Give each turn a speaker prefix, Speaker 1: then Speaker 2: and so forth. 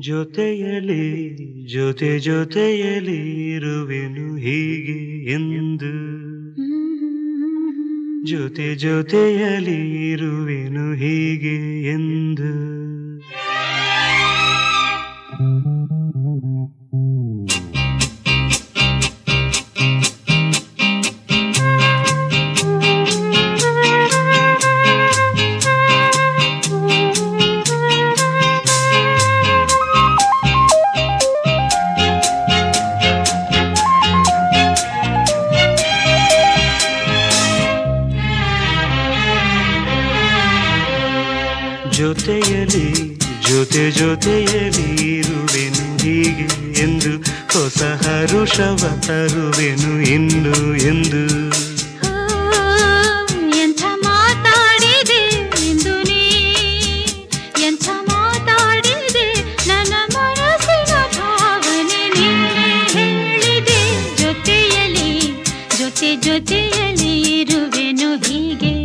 Speaker 1: ಜೊತೆಯಲಿ ಜೊತೆ ಜೊತೆಯಲಿ ಇರುವೆನು ಹೀಗೆ ಎಂದು. ಜೊತೆ ಜೊತೆಯಲಿ ಇರುವೆನು ಹೀಗೆ ಜೊತೆಯಲಿ ಜೊತೆ ಜೊತೆಯಲಿ ಇರುವೆನು ಹೀಗೆ ಎಂದು ಹೊಸ ಹರುಷವ ತರುವೆನು ಇನ್ನು ಎಂದು.
Speaker 2: ಜೊತೆಯಲ್ಲಿ ಇರುವೆನು ಮಾತಾಡಿದೆ